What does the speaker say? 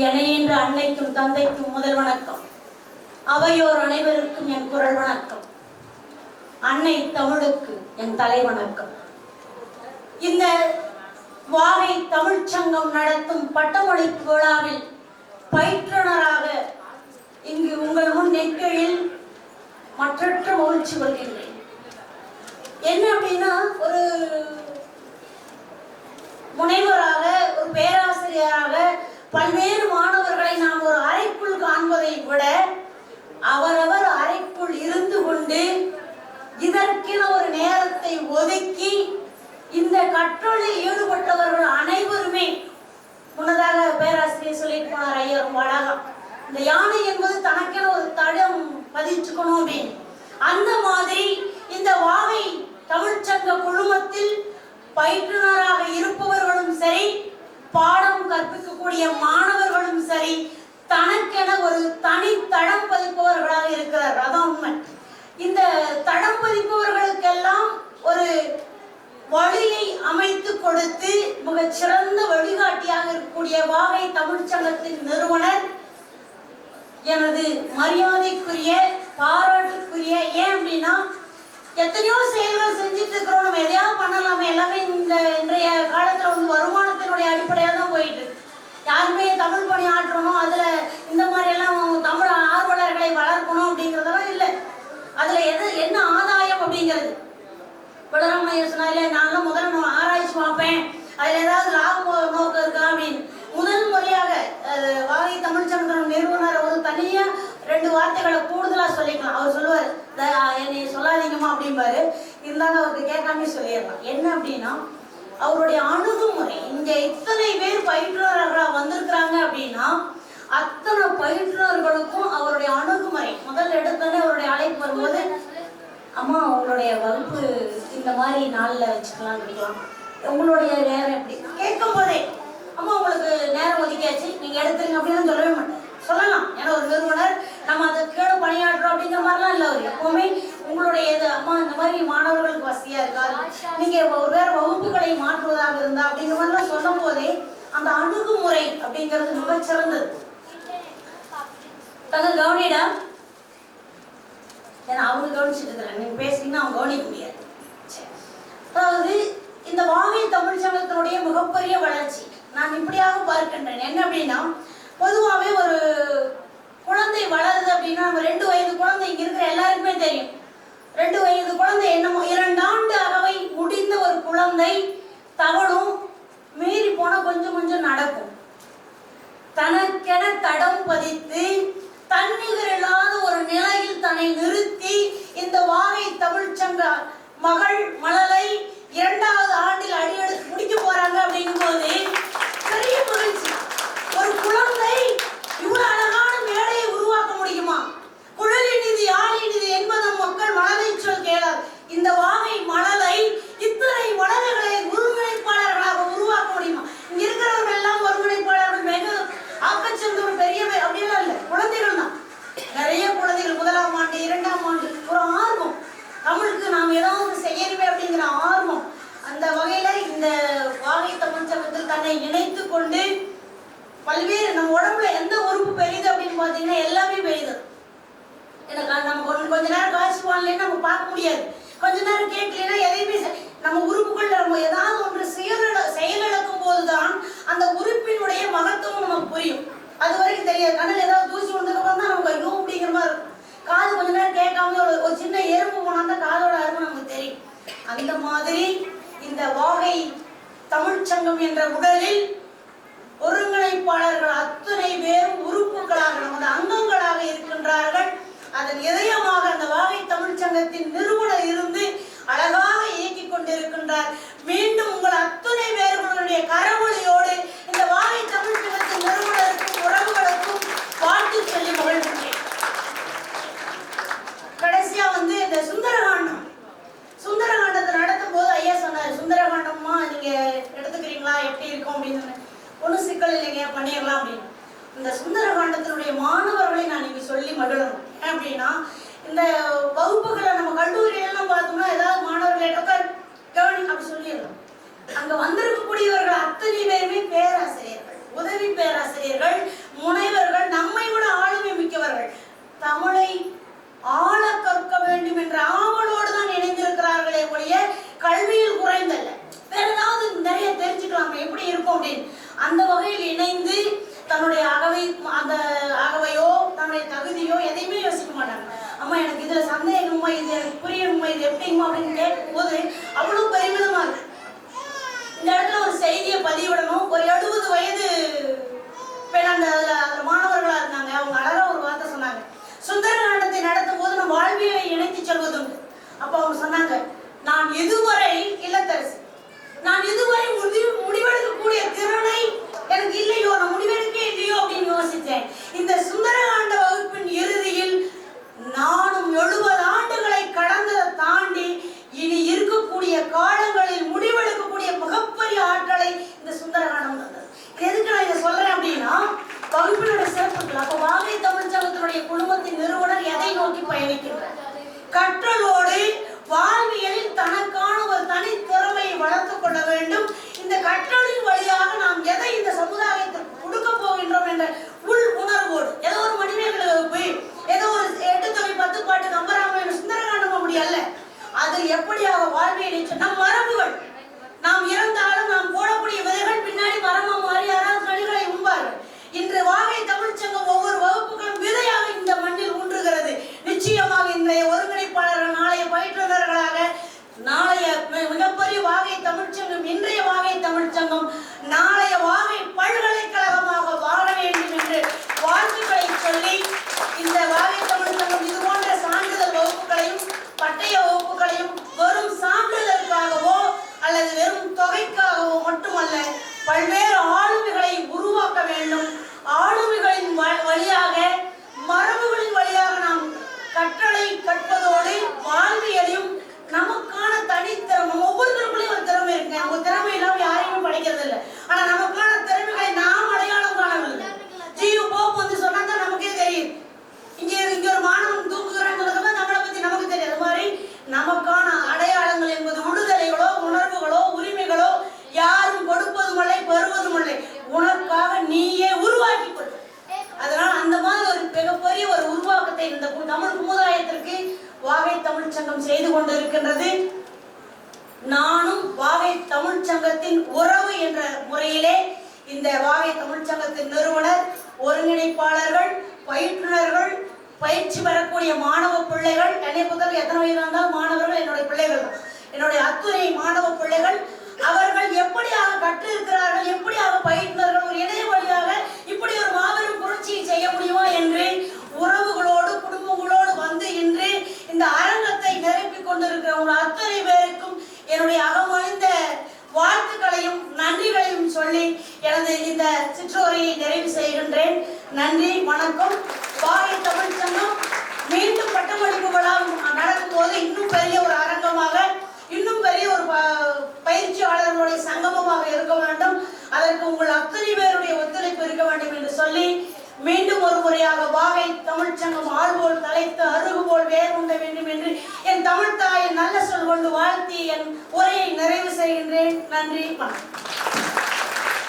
எனையின்ற அன்னைக்கும் தந்தைக்கும் முதல் வணக்கம். அவையோர் அனைவருக்கும் என் குரல் வணக்கம். அன்னை தமிழுக்கு என் தலை வணக்கம். இந்த வாகை தமிழ்ச் சங்கம் நடத்தும் பட்டமளிப்பு விழாவில் பயிற்றுனராக இங்கு உங்கள் முன் நெற்கையில் மற்றற்ற மகிழ்ச்சி கொள்கின்றேன். என்ன அப்படின்னா ஒரு முனைவராக ஒரு பேராசிரியராக பல்வேறு மாணவர்களை நாம் ஒரு அறைக்குள் காண்பதை விட அவரவர் அறைக்குள் இருந்து கொண்டு இதற்கென ஒரு நேரத்தை ஒதுக்கி இந்த கற்றலில் ஈடுபட்டவர்கள் அனைவருமே முன்னதாக பேராசிரியர் சொல்லிட்டு போனார் ஐயா ரொம்ப அழகா இந்த யானை என்பது தனக்கென ஒரு தடம் பதிச்சுக்கணும் அப்படின்னு. அந்த மாதிரி இந்த வாகை தமிழ்ச்சங்க குழுமத்தில் பயிற்றுனராக இருப்பவர்களும் சரி பாடம் இருக்கக்கூடிய மாணவர்களும் சரி தனக்கென ஒரு தனி தடம் பதிப்பவர்களாக இருக்கிறார். அதான் உண்மை. இந்த தடம் பதிப்பவர்களுக்கெல்லாம் ஒரு வழியை அமைத்து கொடுத்து மிக சிறந்த வழிகாட்டியாக இருக்கக்கூடிய வாகை தமிழ்ச்சங்கத்தின் நிறுவனர் எனது மரியாதைக்குரிய பாராட்டுக்குரிய ஏன் அப்படின்னா எத்தனையோ செயல்கள் செஞ்சுட்டு இருக்கிறோம். நம்ம எதையாவது பண்ணலாமே. எல்லாமே இந்த இன்றைய தமிழ் பணி ஆற்றணும் அதுல இந்த மாதிரி எல்லாம் தமிழ் ஆர்வலர்களை வளர்க்கணும் அப்படிங்கிறதெல்லாம் இல்லை. அதுல எது என்ன ஆதாயம் அப்படிங்கிறது? பலராமையா சொன்னாலே நான்லாம் முதல்ல நான் ஆராய்ச்சி பார்ப்பேன். அதுல ஏதாவது லாப நோக்கம் இருக்கா? அப்படின்னு. முதல் முறையாக வாகை தமிழ்ச்சந்திரன் நிறுவனர் ஒரு தனியா ரெண்டு வார்த்தைகளை கூடுதலா சொல்லிக்கலாம். அவர் சொல்லுவார் "த- என்னை சொல்லாதீங்கம்மா அப்படிம்பாரு. இருந்தாலும் அவருக்கு கேட்காம சொல்லிடலாம். என்ன அப்படின்னா அவருடைய அணுகுமுறை இங்க இத்தனை பேர் பயிற்றுனர்களா வந்திருக்கிறாங்க அப்படின்னா அத்தனை பயிற்றுனர்களுக்கும் அவருடைய அணுகுமுறை. முதல் எடுத்தோடனே அவருடைய அழைப்பு வரும்போது அம்மா உங்களுடைய வகுப்பு இந்த மாதிரி நாளில் வச்சுக்கலாம் அப்படிலாம் உங்களுடைய நேரம் எப்படி? கேட்கும் போதே அம்மா உங்களுக்கு நேரம் ஒதுக்கியாச்சு. நீங்க எடுத்துருங்க அப்படின்னு சொல்லவே மாட்டேன். சொல்லலாம். ஏன்னா ஒரு நிறுவனர் நம்ம அதை கீழே பணியாற்றுறோம் அப்படிங்கிற மாதிரிலாம் இல்லை. அவர் எப்பவுமே உங்களுடைய இது அம்மா இந்த மாதிரி மாணவர்களுக்கு வசதியா இருக்காது நீங்க ஒரு வேற வகுப்புகளை மாற்றுவதாக இருந்தா அப்படிங்கிற மாதிரிலாம் சொல்லும் போதே அந்த அணுகுமுறை அப்படிங்கிறது மிக சிறந்தது. தங்க கவனிடா ஏன்னா அவங்க கவனிச்சுட்டு இருக்கிறாங்க. நீங்க பேசுறீங்கன்னா அவங்க கவனிக்க முடியாது. அதாவது இந்த வாகை தமிழ் சங்கத்தினுடைய மிகப்பெரிய வளர்ச்சி. நான் இப்படியாக பார்க்கின்றேன். என்ன அப்படின்னா பொதுவாகவே ஒரு குழந்தை வளருது அப்படின்னா நம்ம ரெண்டு வயது குழந்தை இங்க இருக்கிற எல்லாருக்குமே தெரியும். ரெண்டு வயது குழந்தை என்னமோ இரண்டு ஆண்டு முடிந்த ஒரு குழந்தை தவளும் மீறி போனா கொஞ்சம் கொஞ்சம் நடக்கும். தனக்கென தடம் பதித்து தன்னிகர் இல்லாத ஒரு நிலையில் தன்னை நிறுத்தி இந்த வாரை தமிழ்ச்சங்க மகள் மழலை இரண்டாம் ஆண்டில் அடியெடுத்து முடிக்க போறாங்க அப்படிங்கும் போது பெரிய மகிழ்ச்சி ஒரு குழந்தை இவ்வளவு அழகான மேடையை உருவாக்க முடியுமா குழலினிது யாழினிது என்பதும் மக்கள் மழலை சொல் கேளார் இந்த வாகை மழலை இத்தனை மலர்களை ஒருங்கிணைப்பாளர்களாக உருவாக்க முடியுமா இங்க இருக்கிறவர்கள் எல்லாம் ஒருங்கிணைப்பாளர்கள் மிக ஆக்கச்சந்த ஒரு பெரிய பே- அப்படிலாம் இல்லை குழந்தைகள் தான் நிறைய குழந்தைகள் முதலாம் ஆண்டு இரண்டாம் ஆண்டு ஒரு ஆர்வம் தமிழுக்கு நாம் ஏதாவது செய்யணுமே அப்படிங்கிற ஆர்வம் அந்த வகையில இந்த வாகை தமிழ் சங்கத்தில் தன்னை இணைத்து கொண்டு பல்வேறு நம்ம உடம்புல எந்த உறுப்பு பெரியுது அப்படின்னு பார்த்தீங்கன்னா எல்லாமே பெரியுது எனக்கு அந்த நம்ம கொஞ்ச கொஞ்ச நேரம் காசு வாங்கலைன்னா நம்ம பார்க்க முடியாது. கொஞ்ச நேரம் கேட்கலன்னா எதையுமே நம்ம உறுப்புகள்ல நம்ம ஏதாவது ஒன்று செயல செயலிழக்கும் போதுதான் அந்த உறுப்பினுடைய மகத்துவம் நமக்கு புரியும். அது வரைக்கும் தெரியாது. கண்ணில் ஏதாவது தூசி விழுந்ததுக்கப்புறம் தான் நமக்கு ஐயோ அப்படிங்கிற மாதிரி இருக்கும். காது கொஞ்ச நேரம் கேட்காம ஒரு ஒரு சின்ன எறும்பு போனால் தான் காதோட அருமை நமக்கு தெரியும். அந்த மாதிரி இந்த வாகை தமிழ்ச்சங்கம் என்ற உடலில் ஒருங்கிணைப்பாளர்கள் அத்தனை பேரும் உறுப்புகளாக நமது அங்கங்களாக இருக்கின்றார்கள். அதன் இதயமாக அந்த வாகை தமிழ்ச் சங்கத்தின் நிறுவனர் இருந்து அழகாக இயக்கிக் கொண்டிருக்கின்றார் மீண்டும் உங்கள் அத்தனை பேர்களுடைய கரவொலியோடு இந்த வாகை தமிழ் சங்கத்தின் நிறுவனருக்கும் உறவுகளுக்கும் வாழ்த்து சொல்லி மகிழ்கின்றேன் கடைசியா வந்து இந்த சுந்தரகாண்டம் சுந்தரகாண்டத்தை நடத்தும் போது ஐயா சொன்னார் சுந்தரகாண்டம்மா நீங்க எடுத்துக்கிறீங்களா எப்படி இருக்கும் அப்படின்னு சொன்னேன் ஒன்றும் சிக்கல் இல்லைங்க பண்ணிடலாம் அப்படின்னு இந்த சுந்தரகாண்டத்தினுடைய மாணவர்களை நான் இங்க சொல்லி மகிழணும் ஏன் அப்படின்னா இந்த வகுப்புகளை நம்ம கல்லூரியெல்லாம் பார்த்தோம்னா ஏதாவது மாணவர்களை உட்கார் கவனி அப்படி சொல்லிடலாம் அங்க வந்திருக்கக்கூடியவர்கள் அத்தனை பேருமே பேராசிரியர்கள் உதவி பேராசிரியர்கள் உறவில் இணைந்து தன்னுடைய அகவை அந்த அகவையோ தன்னுடைய தகுதியோ எதையுமே யோசிக்க மாட்டாங்க அம்மா எனக்கு இதுல சந்தேகமா இது எனக்கு புரியணுமா இது எப்படிங்கம்மா அப்படின்னு கேட்கும்போது அவ்வளவு பெருமிதமா இருக்கு இந்த இடத்துல ஒரு செய்தியை பதிவிடணும். ஒரு எழுபது வயது பெண் அந்த அதுல அதுல மாணவர்களா இருந்தாங்க. அவங்க அழகா ஒரு வார்த்தை சொன்னாங்க. சுந்தர சுந்தரகாண்டத்தை நடத்தும் போது நம் வாழ்வியலை இணைத்து செல்வதுண்டு. அப்ப அவங்க சொன்னாங்க நான் இதுவரை இல்லத்தரசி நான் இதுவரை முடிவு முடிவெடுக்கக்கூடிய திறனை வாழ்வியலையும் நமக்கான தனித்திறமை ஒவ்வொருத்தருக்குள்ளேயும் ஒரு திறமை இருக்கு அவங்க திறமை இல்லாம யாரையுமே படிக்கிறது இல்லை ஆனா நமக்கான திறமைகளை நாம் அடையாளம் காணவில்லை. ஜியு போப் வந்து சொன்னா தான் நமக்கே தெரியும். இங்க இங்க ஒரு மாணவன் தூக்குகிறாங்கிறதுமே நம்மளை பத்தி நமக்கு தெரியும் அது மாதிரி நம்ம அடையாளங்கள் என்பது விடுதலைகளோ உணர்வுகளோ உரிமைகளோ யாரும் கொடுப்பதும் இல்லை பெறுவதும் இல்லை உனக்காக நீயே உருவாக்கி கொள் அதனால அந்த மாதிரி ஒரு மிகப்பெரிய ஒரு உருவாக்கத்தை இந்த கு- தமிழ் சமுதாயத்திற்கு வாகை தமிழ் சங்கம் செய்து கொண்டிருக்கின்றது நானும் வாகை தமிழ் சங்கத்தின் உறவு என்ற முறையிலே இந்த வாகை தமிழ்ச்சங்கத்தின் நிறுவனர் ஒருங்கிணைப்பாளர்கள் பயிற்றுனர்கள் பயிற்சி பெறக்கூடிய மாணவ பிள்ளைகள் என்னை பொறுத்தவரை எத்தனை வயதாக இருந்தால் மாணவர்கள் என்னுடைய பிள்ளைகள் தான் என்னுடைய அத்துறை இந்த சிற்றோரையை நிறைவு செய்கின்றேன். நன்றி வணக்கம். வாகை தமிழ் சங்கம் மீண்டும் பட்டமளிப்பு விழா நடக்கும் போது இன்னும் பெரிய ஒரு அரங்கமாக இன்னும் பெரிய ஒரு ப- பயிற்சியாளர்களுடைய சங்கமமாக இருக்க வேண்டும். அதற்கு உங்கள் அத்தனை பேருடைய ஒத்துழைப்பு இருக்க வேண்டும் என்று சொல்லி மீண்டும் ஒரு முறையாக வாகை தமிழ்ச்சங்கம் ஆள்போல் தலைத்து அருகுபோல் வேர் உண்ட வேண்டும் என்று என் தமிழ் தாயின் நல்ல சொல் கொண்டு வாழ்த்தி என் உரையை நிறைவு செய்கின்றேன். நன்றி வணக்கம்.